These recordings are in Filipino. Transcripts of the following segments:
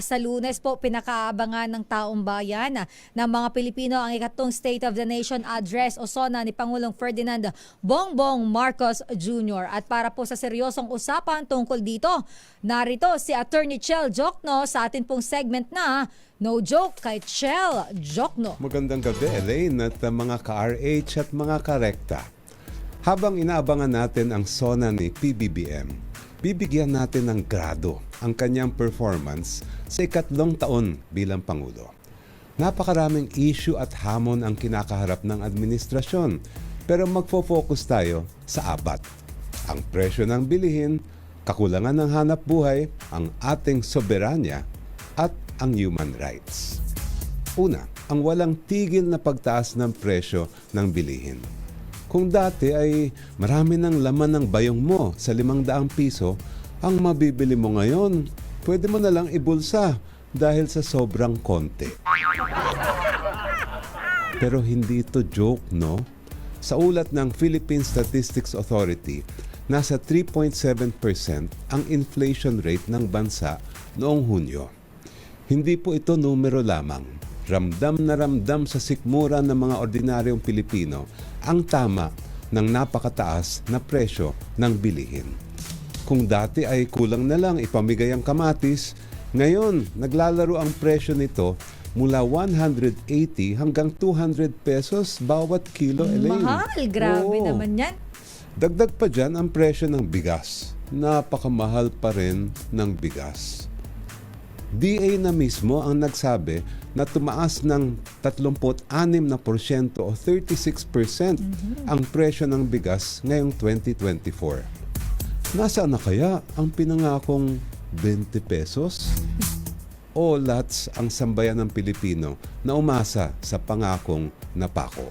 Sa lunes po, pinakaabangan ng taong bayan na ng mga Pilipino ang ikatong State of the Nation Address o SONA ni Pangulong Ferdinand Bongbong Marcos Jr. At para po sa seryosong usapan tungkol dito, narito si Attorney Chel Jokno sa atin pong segment na No Joke kay Chel Jokno. Magandang gabi, Elaine, at uh, mga ka-RH at mga ka-rekta. Habang inaabangan natin ang SONA ni PBBM, bibigyan natin ng grado ang kanyang performance sa ikatlong taon bilang Pangulo. Napakaraming issue at hamon ang kinakaharap ng administrasyon, pero magfo-focus tayo sa apat. Ang presyo ng bilihin, kakulangan ng hanap buhay, ang ating soberanya, at ang human rights. Una, ang walang tigil na pagtaas ng presyo ng bilihin. Kung dati ay marami ng laman ng bayong mo sa 500 piso, ang mabibili mo ngayon, pwede mo na lang ibulsa dahil sa sobrang konti. Pero hindi ito joke, no? Sa ulat ng Philippine Statistics Authority, nasa 3.7% ang inflation rate ng bansa noong Hunyo. Hindi po ito numero lamang. Ramdam na ramdam sa sikmura ng mga ordinaryong Pilipino ang tama ng napakataas na presyo ng bilihin. Kung dati ay kulang na lang ipamigay ang kamatis, ngayon naglalaro ang presyo nito mula 180 hanggang 200 pesos bawat kilo, Elaine. Mahal, grabe Oo. naman yan. Dagdag pa dyan ang presyo ng bigas. Napakamahal pa rin ng bigas. DA na mismo ang nagsabi na tumaas ng 36 na porsyento o 36% ang presyo ng bigas ngayong 2024. Nasaan na kaya ang pinangakong 20 pesos? O lats ang sambayan ng Pilipino na umasa sa pangakong napako.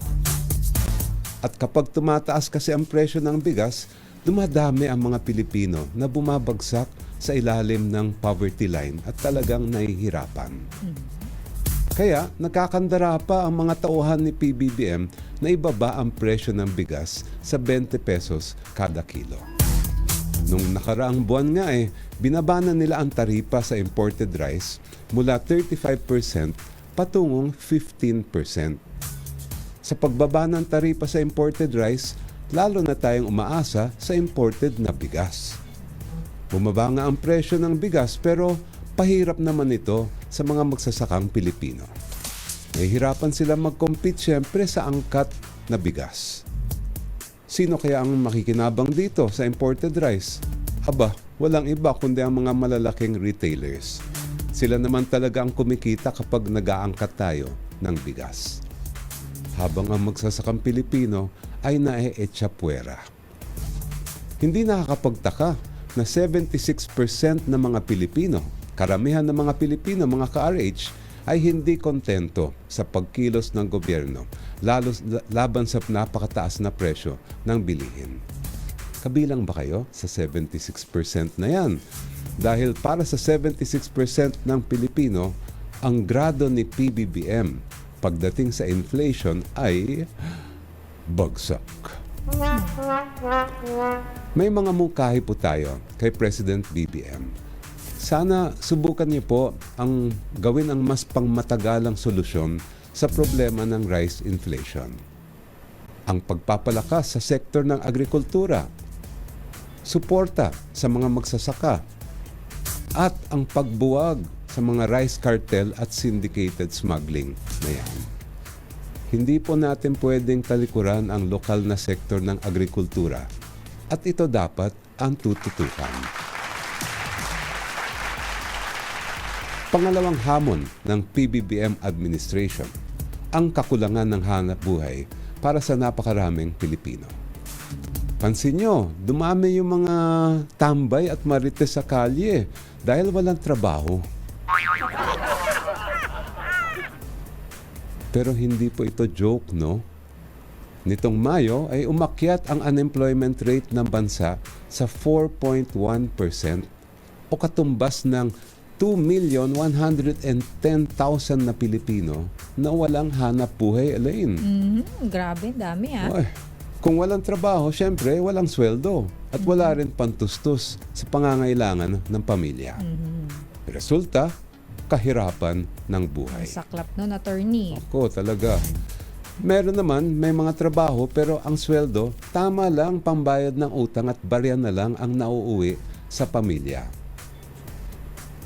At kapag tumataas kasi ang presyo ng bigas, dumadami ang mga Pilipino na bumabagsak sa ilalim ng poverty line at talagang nahihirapan. Kaya nakakandara pa ang mga tauhan ni PBBM na ibaba ang presyo ng bigas sa 20 pesos kada kilo. Nung nakaraang buwan nga eh, binaba na nila ang taripa sa imported rice mula 35% patungong 15%. Sa pagbaba ng taripa sa imported rice, lalo na tayong umaasa sa imported na bigas. Bumaba nga ang presyo ng bigas pero pahirap naman ito sa mga magsasakang Pilipino. Nahihirapan sila mag-compete siyempre sa angkat na bigas. Sino kaya ang makikinabang dito sa imported rice? Aba, walang iba kundi ang mga malalaking retailers. Sila naman talaga ang kumikita kapag nag-aangkat tayo ng bigas. Habang ang magsasakang Pilipino ay naeetsapwera. Hindi nakakapagtaka na 76% ng mga Pilipino, karamihan ng mga Pilipino, mga ka-RH, ay hindi kontento sa pagkilos ng gobyerno, lalo laban sa napakataas na presyo ng bilihin. Kabilang ba kayo sa 76% na yan? Dahil para sa 76% ng Pilipino, ang grado ni PBBM pagdating sa inflation ay bagsak. May mga mungkahi po tayo kay President BBM. Sana subukan niyo po ang gawin ang mas pangmatagalang solusyon sa problema ng rice inflation. Ang pagpapalakas sa sektor ng agrikultura, suporta sa mga magsasaka, at ang pagbuwag sa mga rice cartel at syndicated smuggling na yan. Hindi po natin pwedeng talikuran ang lokal na sektor ng agrikultura at ito dapat ang tututukan. Pangalawang hamon ng PBBM administration, ang kakulangan ng hanap buhay para sa napakaraming Pilipino. Pansin nyo, dumami yung mga tambay at marites sa kalye dahil walang trabaho. Pero hindi po ito joke, no? Nitong Mayo ay umakyat ang unemployment rate ng bansa sa 4.1% o katumbas ng 2,110,000 na Pilipino na walang hanap buhay, Elaine. Mhm, grabe, dami ah. Ay, kung walang trabaho, syempre walang sweldo at wala rin pantustos sa pangangailangan ng pamilya. Resulta, kahirapan ng buhay. Saklap nun, attorney. Ako talaga. Meron naman, may mga trabaho pero ang sweldo, tama lang pambayad ng utang at barya na lang ang nauuwi sa pamilya.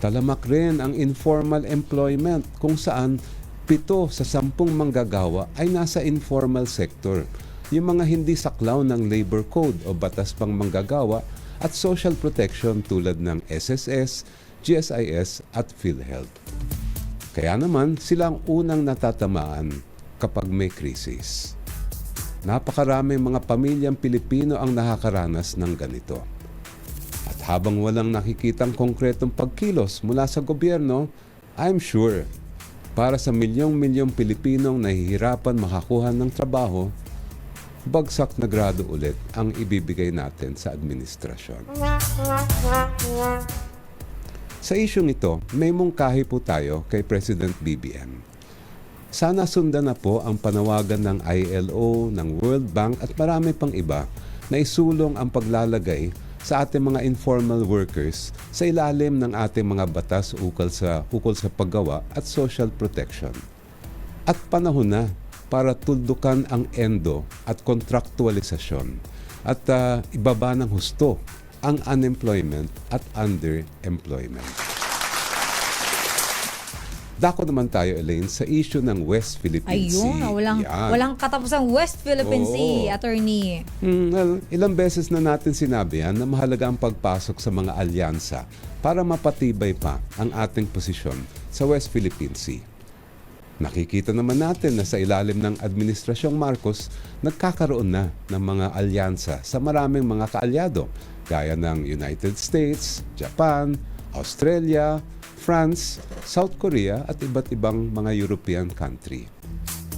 Talamak rin ang informal employment kung saan pito sa sampung manggagawa ay nasa informal sector. Yung mga hindi saklaw ng labor code o batas pang manggagawa at social protection tulad ng SSS, GSIS at PhilHealth. Kaya naman sila ang unang natatamaan kapag may krisis. Napakaraming mga pamilyang Pilipino ang nakakaranas ng ganito. Habang walang nakikitang konkretong pagkilos mula sa gobyerno, I'm sure para sa milyong-milyong Pilipinong nahihirapan makakuha ng trabaho, bagsak na grado ulit ang ibibigay natin sa administrasyon. Sa isyong ito, may mungkahi po tayo kay President BBM. Sana sundan na po ang panawagan ng ILO, ng World Bank at marami pang iba na isulong ang paglalagay sa ating mga informal workers sa ilalim ng ating mga batas ukol sa, ukol sa paggawa at social protection. At panahon na para tuldukan ang endo at kontraktualisasyon at ah, ibaba ng husto ang unemployment at underemployment. Dako naman tayo, Elaine, sa issue ng West Philippine Sea. Ayun, ah, walang, Yan. walang katapusang West Philippine Oo. Sea, attorney. Hmm, well, ilang beses na natin sinabi yan na mahalaga ang pagpasok sa mga alyansa para mapatibay pa ang ating posisyon sa West Philippine Sea. Nakikita naman natin na sa ilalim ng Administrasyong Marcos, nagkakaroon na ng mga alyansa sa maraming mga kaalyado gaya ng United States, Japan, Australia, France, South Korea at iba't ibang mga European country.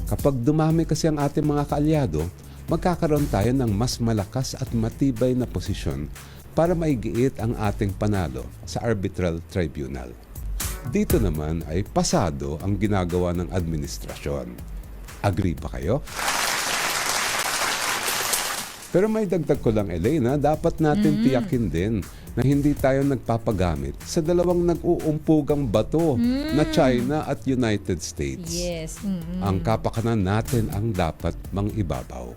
Kapag dumami kasi ang ating mga kaalyado, magkakaroon tayo ng mas malakas at matibay na posisyon para maigiit ang ating panalo sa arbitral tribunal. Dito naman ay pasado ang ginagawa ng administrasyon. Agree ba kayo? Pero may dagdag ko lang, Elena, dapat natin tiyakin din na hindi tayo nagpapagamit sa dalawang nag-uumpugang bato na China at United States Yes. mm ang kapakanan natin ang dapat mangibabaw.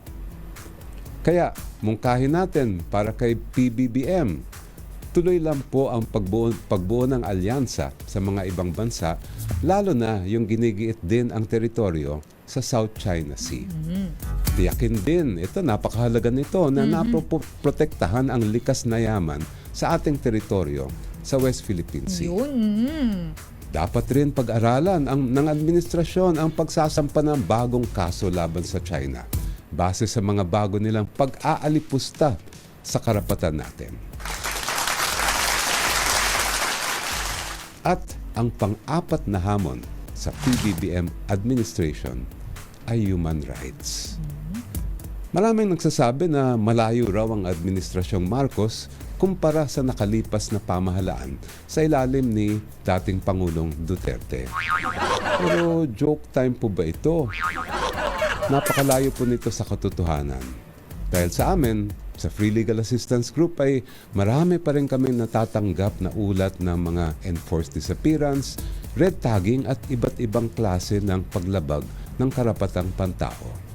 Kaya, mungkahin natin para kay PBBM, tuloy lang po ang pagbuo, pagbuo ng alyansa sa mga ibang bansa, lalo na yung ginigiit din ang teritoryo sa South China Sea. Tiyakin din, ito napakahalaga nito na naproprotektahan ang likas na yaman sa ating teritoryo sa West Philippine Sea. Yun. mm. Dapat rin pag-aralan ang, ng administrasyon ang pagsasampa ng bagong kaso laban sa China base sa mga bago nilang pag-aalipusta sa karapatan natin. At ang pang-apat na hamon sa PBBM administration ay human rights. Maraming nagsasabi na malayo raw ang administrasyong Marcos kumpara sa nakalipas na pamahalaan sa ilalim ni dating Pangulong Duterte. Pero joke time po ba ito? Napakalayo po nito sa katotohanan. Dahil sa amin, sa Free Legal Assistance Group ay marami pa rin kami natatanggap na ulat ng mga enforced disappearance, red tagging at iba't ibang klase ng paglabag ng karapatang pantao.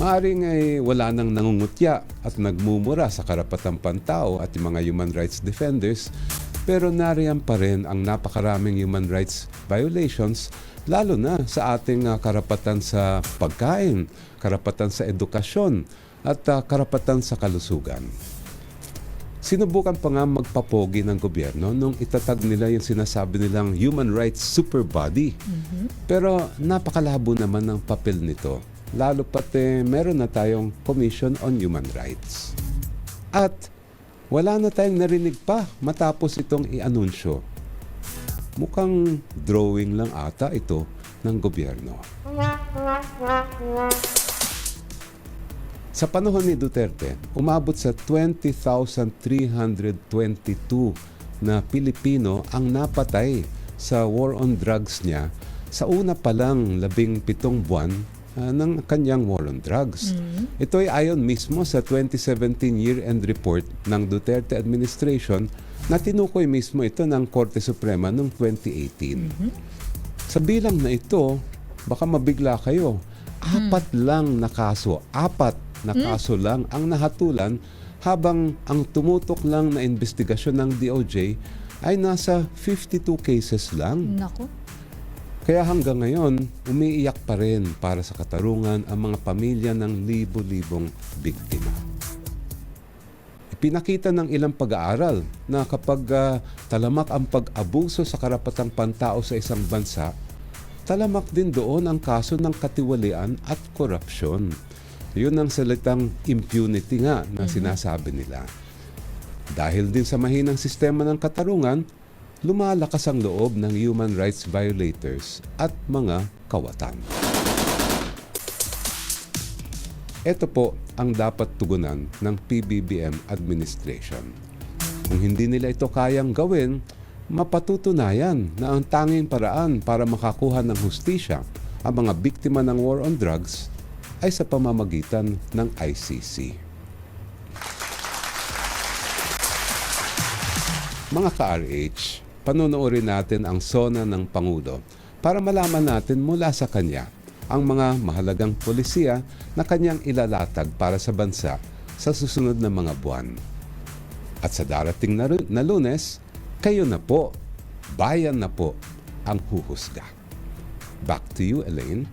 Maaring ay wala nang nangungutya at nagmumura sa karapatang pantao at mga human rights defenders, pero nariyan pa rin ang napakaraming human rights violations lalo na sa ating ah, karapatan sa pagkain, karapatan sa edukasyon at ah, karapatan sa kalusugan. Sinubukan pa nga magpapogi ng gobyerno nung itatag nila yung sinasabi nilang human rights super body. Pero napakalabo naman ng papel nito, lalo pati meron na tayong Commission on Human Rights. At wala na tayong narinig pa matapos itong i-anunsyo. Mukhang drawing lang ata ito ng gobyerno. Sa panahon ni Duterte, umabot sa 20,322 na Pilipino ang napatay sa war on drugs niya sa una pa lang labing pitong buwan ah, ng kanyang war on drugs. Ito ay ayon mismo sa 2017 year-end report ng Duterte administration na tinukoy mismo ito ng Korte Suprema noong 2018. Sa bilang na ito, baka mabigla kayo. Apat lang na kaso, apat na kaso lang ang nahatulan habang ang tumutok lang na investigasyon ng DOJ ay nasa 52 cases lang. Nako. Kaya hanggang ngayon, umiiyak pa rin para sa katarungan ang mga pamilya ng libo-libong biktima. Ipinakita ng ilang pag-aaral na kapag ah, talamak ang pag-abuso sa karapatang pantao sa isang bansa, talamak din doon ang kaso ng katiwalian at korupsyon. Yun ang salitang impunity nga na sinasabi nila. Dahil din sa mahinang sistema ng katarungan, lumalakas ang loob ng human rights violators at mga kawatan. Ito po ang dapat tugunan ng PBBM administration. Kung hindi nila ito kayang gawin, mapatutunayan na ang tanging paraan para makakuha ng hustisya ang mga biktima ng war on drugs ay sa pamamagitan ng ICC. Mga ka-RH, panonoorin natin ang sona ng Pangulo para malaman natin mula sa kanya ang mga mahalagang polisiya na kanyang ilalatag para sa bansa sa susunod na mga buwan. At sa darating na, na lunes, kayo na po, bayan na po ang huhusga. Back to you, Elaine.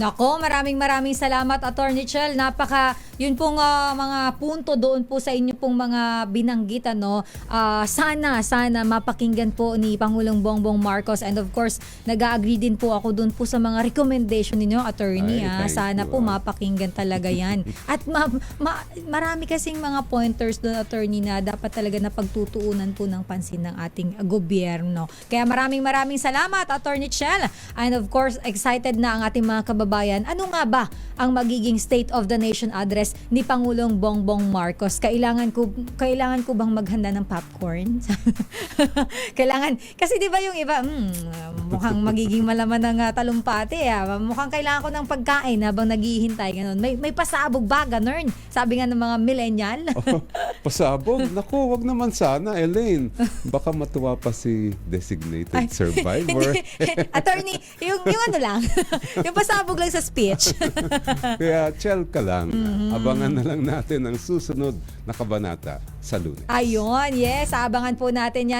Nako, maraming maraming salamat Attorney Chel. Napaka yun pong ah, mga punto doon po sa inyo pong mga binanggit ano. Ah, sana sana mapakinggan po ni Pangulong Bongbong Marcos and of course, nag-agree din po ako doon po sa mga recommendation ninyo Attorney. Ay, ah. Sana you, po ah. mapakinggan talaga 'yan. At ma- ma- marami kasing mga pointers doon Attorney na dapat talaga na pagtutuunan po ng pansin ng ating gobyerno. Kaya maraming maraming salamat Attorney Chel. And of course, excited na ang ating mga kababayan. Ano nga ba ang magiging State of the Nation address ni Pangulong Bongbong Marcos? Kailangan ko kailangan ko bang maghanda ng popcorn? kailangan kasi 'di ba yung iba, hmm, mukhang magiging malaman ng ah, talumpati ah. Mukhang kailangan ko ng pagkain habang naghihintay ganun. May may pasabog ba ganun? Sabi nga ng mga millennial. Oh, pasabog? Naku, wag naman sana, Elaine. Baka matuwa pa si designated Ay, survivor. Attorney, yung, yung ano lang, yung pasabog lang sa speech. Kaya chill ka lang. Mm-hmm. Abangan na lang natin ang susunod na kabanata sa lunes. Ayun, yes, abangan po natin yan.